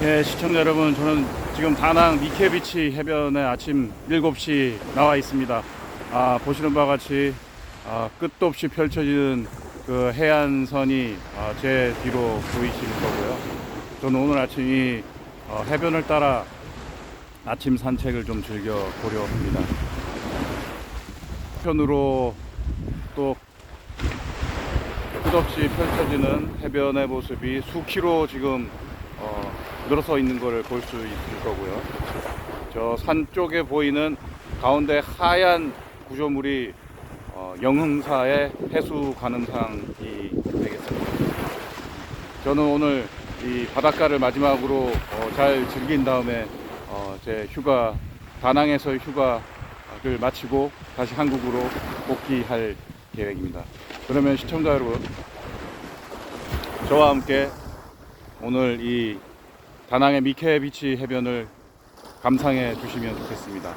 예, 시청자 여러분, 저는 지금 다낭 미케비치 해변에 아침 7시 나와 있습니다. 아, 보시는 바와 같이 아, 끝도 없이 펼쳐지는 그 해안선이 아, 제 뒤로 보이실 거고요. 저는 오늘 아침 이 어, 해변을 따라 아침 산책을 좀 즐겨 보려 합니다. 편으로 또 끝없이 펼쳐지는 해변의 모습이 수키로 지금 어, 늘어서 있는 것을 볼 수 있을 거고요. 저 산 쪽에 보이는 가운데 하얀 구조물이 어, 영흥사의 해수 가능상이 되겠습니다. 저는 오늘 이 바닷가를 마지막으로 어, 잘 즐긴 다음에 어, 제 휴가 다낭에서의 휴가를 마치고 다시 한국으로 복귀할 계획입니다. 그러면 시청자 여러분 저와 함께 오늘 이 다낭의 미케 비치 해변을 감상해 주시면 좋겠습니다.